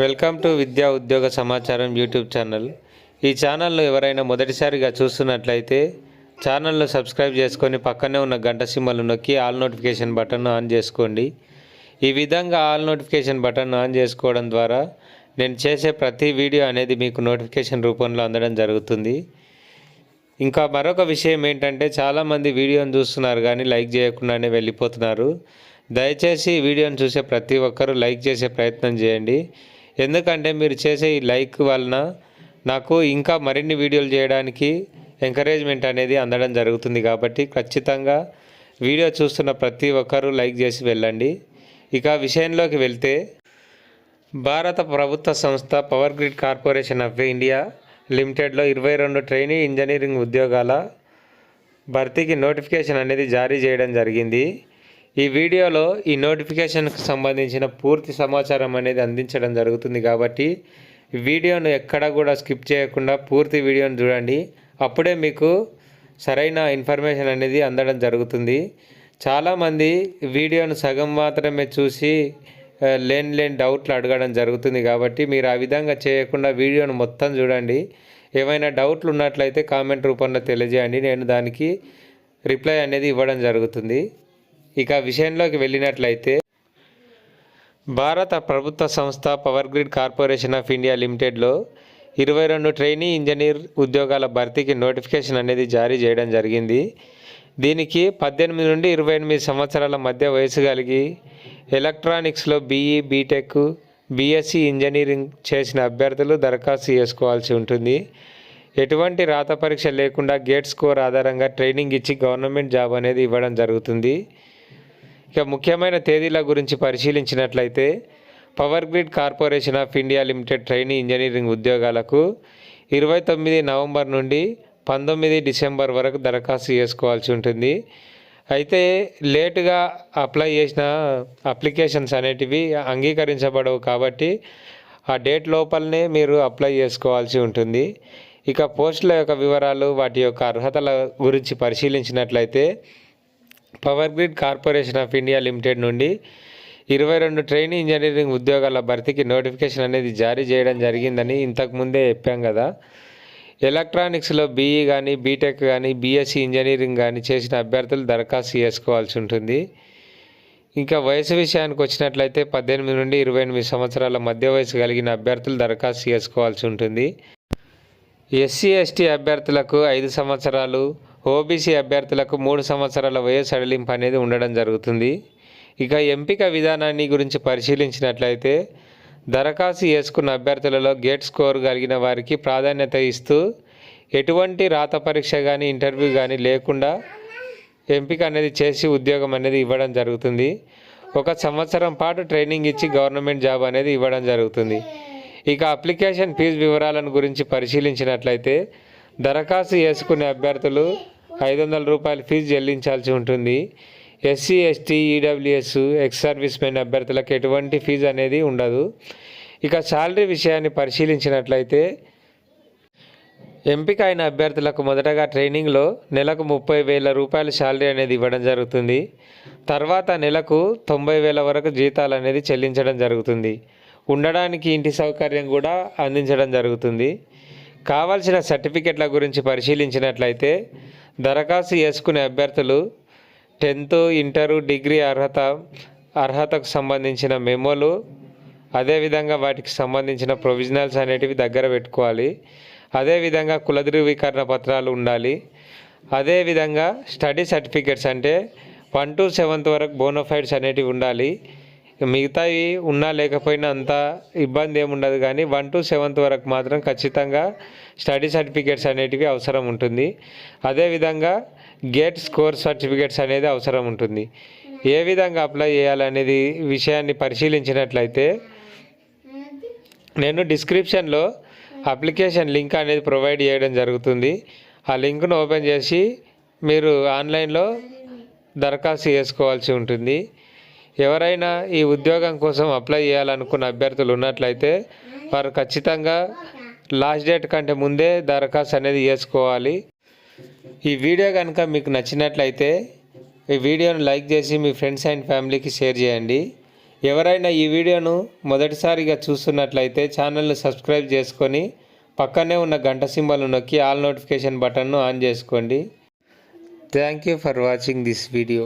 Welcome to విద్యా ఉద్యోగ సమాచారం యూట్యూబ్ ఛానల్. ఈ ఛానల్లో ఎవరైనా మొదటిసారిగా చూస్తున్నట్లయితే ఛానల్లో సబ్స్క్రైబ్ చేసుకొని పక్కనే ఉన్న గంట సింబల్ నొక్కి ఆల్ నోటిఫికేషన్ బటన్ ఆన్ చేసుకోండి. ఈ విధంగా ఆల్ నోటిఫికేషన్ బటన్ ఆన్ చేసుకోవడం ద్వారా నేను చేసే ప్రతి వీడియో అనేది మీకు నోటిఫికేషన్ రూపంలో అందడం జరుగుతుంది. ఇంకా మరొక విషయం ఏంటంటే చాలామంది వీడియోని చూస్తున్నారు కానీ లైక్ చేయకుండానే వెళ్ళిపోతున్నారు. దయచేసి ఈ వీడియోని చూసే ప్రతి ఒక్కరూ లైక్ చేసే ప్రయత్నం చేయండి. ఎందుకంటే మీరు చేసే ఈ లైక్ వలన నాకు ఇంకా మరిన్ని వీడియోలు చేయడానికి ఎంకరేజ్మెంట్ అనేది అందడం జరుగుతుంది కాబట్టి ఖచ్చితంగా వీడియో చూస్తున్న ప్రతి ఒక్కరూ లైక్ చేసి వెళ్ళండి. ఇక విషయంలోకి వెళ్తే భారత ప్రభుత్వ సంస్థ power grid corporation of India లిమిటెడ్లో ఇరవై రెండు ట్రైనీ ఇంజనీరింగ్ ఉద్యోగాల భర్తీకి నోటిఫికేషన్ అనేది జారీ చేయడం జరిగింది. ఈ వీడియోలో ఈ నోటిఫికేషన్కి సంబంధించిన పూర్తి సమాచారం అనేది అందించడం జరుగుతుంది కాబట్టి వీడియోను ఎక్కడ కూడా స్కిప్ చేయకుండా పూర్తి వీడియోను చూడండి. అప్పుడే మీకు సరైన ఇన్ఫర్మేషన్ అనేది అందడం జరుగుతుంది. చాలామంది వీడియోను సగం మాత్రమే చూసి లేని లేని డౌట్లు అడగడం జరుగుతుంది కాబట్టి మీరు ఆ విధంగా చేయకుండా వీడియోను మొత్తం చూడండి. ఏమైనా డౌట్లు ఉన్నట్లయితే కామెంట్ రూపంలో తెలియజేయండి. నేను దానికి రిప్లై అనేది ఇవ్వడం జరుగుతుంది. ఇక విషయంలోకి వెళ్ళినట్లయితే భారత ప్రభుత్వ సంస్థ power grid corporation of India లిమిటెడ్లో ఇరవై రెండు ట్రైనీ ఇంజనీర్ ఉద్యోగాల భర్తీకి నోటిఫికేషన్ అనేది జారీ చేయడం జరిగింది. దీనికి పద్దెనిమిది నుండి ఇరవై ఎనిమిది సంవత్సరాల మధ్య వయసు కలిగి ఎలక్ట్రానిక్స్లో బీఈ బీటెక్ బీఎస్సీ ఇంజనీరింగ్ చేసిన అభ్యర్థులు దరఖాస్తు చేసుకోవాల్సి ఉంటుంది. ఎటువంటి రాత పరీక్ష లేకుండా గేట్ స్కోర్ ఆధారంగా ట్రైనింగ్ ఇచ్చి గవర్నమెంట్ జాబ్ అనేది ఇవ్వడం జరుగుతుంది. ఇక ముఖ్యమైన తేదీల గురించి పరిశీలించినట్లయితే power grid corporation of India limited trainee engineering ఉద్యోగాలకు ఇరవై తొమ్మిది నవంబర్ నుండి పంతొమ్మిది డిసెంబర్ వరకు దరఖాస్తు చేసుకోవాల్సి ఉంటుంది. అయితే లేటుగా అప్లై చేసిన అప్లికేషన్స్ అనేటివి అంగీకరించబడవు కాబట్టి ఆ డేట్ లోపలనే మీరు అప్లై చేసుకోవాల్సి ఉంటుంది. ఇక పోస్టుల యొక్క వివరాలు వాటి యొక్క అర్హతల గురించి పరిశీలించినట్లయితే power grid corporation of India limited నుండి ఇరవై రెండు ట్రైన్ ఇంజనీరింగ్ ఉద్యోగాల భర్తీకి నోటిఫికేషన్ అనేది జారీ చేయడం జరిగిందని ఇంతకు ముందే చెప్పాం కదా. ఎలక్ట్రానిక్స్లో బీఈ కానీ బీటెక్ కానీ బీఎస్సీ ఇంజనీరింగ్ కానీ చేసిన అభ్యర్థులు దరఖాస్తు చేసుకోవాల్సి ఉంటుంది. ఇంకా వయసు విషయానికి వచ్చినట్లయితే పద్దెనిమిది నుండి ఇరవై ఎనిమిది సంవత్సరాల మధ్య వయసు కలిగిన అభ్యర్థులు దరఖాస్తు చేసుకోవాల్సి ఉంటుంది. ఎస్సీ ఎస్టీ అభ్యర్థులకు ఐదు సంవత్సరాలు ఓబీసీ అభ్యర్థులకు మూడు సంవత్సరాల వయసు సడలింపు అనేది ఉండడం జరుగుతుంది. ఇక ఎంపిక విధానాన్ని గురించి పరిశీలించినట్లయితే దరఖాస్తు చేసుకున్న అభ్యర్థులలో గేట్ స్కోర్ కలిగిన వారికి ప్రాధాన్యత ఇస్తూ ఎటువంటి రాత పరీక్ష కానీ ఇంటర్వ్యూ కానీ లేకుండా ఎంపిక అనేది చేసి ఉద్యోగం అనేది ఇవ్వడం జరుగుతుంది. ఒక సంవత్సరం పాటు ట్రైనింగ్ ఇచ్చి గవర్నమెంట్ జాబ్ అనేది ఇవ్వడం జరుగుతుంది. ఇక అప్లికేషన్ ఫీజు వివరాలను గురించి పరిశీలించినట్లయితే దరఖాస్తు చేసుకునే అభ్యర్థులు ఐదు వందల రూపాయల ఫీజు చెల్లించాల్సి ఉంటుంది. SC ST EWS ex service men అభ్యర్థులకు ఎటువంటి ఫీజు అనేది ఉండదు. ఇక శాలరీ విషయాన్ని పరిశీలించినట్లయితే ఎంపిక అయిన అభ్యర్థులకు మొదటగా ట్రైనింగ్లో నెలకు ముప్పై వేల రూపాయల శాలరీ అనేది ఇవ్వడం జరుగుతుంది. తర్వాత నెలకు తొంభై వేల వరకు జీతాలు అనేది చెల్లించడం జరుగుతుంది. ఉండడానికి ఇంటి సౌకర్యం కూడా అందించడం జరుగుతుంది. కావాల్సిన సర్టిఫికెట్ల గురించి పరిశీలించినట్లయితే దరఖాస్తు చేసుకునే అభ్యర్థులు టెన్త్ ఇంటరు డిగ్రీ అర్హత అర్హతకు సంబంధించిన మెమోలు అదేవిధంగా వాటికి సంబంధించిన ప్రొవిజనల్స్ అనేటివి దగ్గర పెట్టుకోవాలి. అదేవిధంగా కుల ధృవీకరణ పత్రాలు ఉండాలి. అదేవిధంగా స్టడీ సర్టిఫికెట్స్ అంటే వన్ టు సెవెంత్ వరకు బోనోఫైడ్స్ అనేటివి ఉండాలి. మిగతావి ఉన్నా లేకపోయినా అంత ఇబ్బంది ఏముండదు కానీ వన్ టు సెవెంత్ వరకు మాత్రం ఖచ్చితంగా స్టడీ సర్టిఫికేట్స్ అనేటివి అవసరం ఉంటుంది. అదేవిధంగా గేట్ స్కోర్ సర్టిఫికేట్స్ అనేది అవసరం ఉంటుంది. ఏ విధంగా అప్లై చేయాలనేది విషయాన్ని పరిశీలించినట్లయితే నేను డిస్క్రిప్షన్లో అప్లికేషన్ లింక్ అనేది ప్రొవైడ్ చేయడం జరుగుతుంది. ఆ లింక్ను ఓపెన్ చేసి మీరు ఆన్లైన్లో దరఖాస్తు చేసుకోవాల్సి ఉంటుంది. ఎవరైనా ఈ ఉద్యోగం కోసం అప్లై చేయాలనుకున్న అభ్యర్థులు ఉన్నట్లయితే వారు ఖచ్చితంగా లాస్ట్ డేట్ కంటే ముందే దరఖాస్తు అనేది చేసుకోవాలి. ఈ వీడియో కనుక మీకు నచ్చినట్లయితే ఈ వీడియోను లైక్ చేసి మీ ఫ్రెండ్స్ అండ్ ఫ్యామిలీకి షేర్ చేయండి. ఎవరైనా ఈ వీడియోను మొదటిసారిగా చూస్తున్నట్లయితే ఛానల్ను సబ్స్క్రైబ్ చేసుకొని పక్కనే ఉన్న గంట సింబల్ నొక్కి ఆల్ నోటిఫికేషన్ బటన్ను ఆన్ చేసుకోండి. Thank you for watching this video.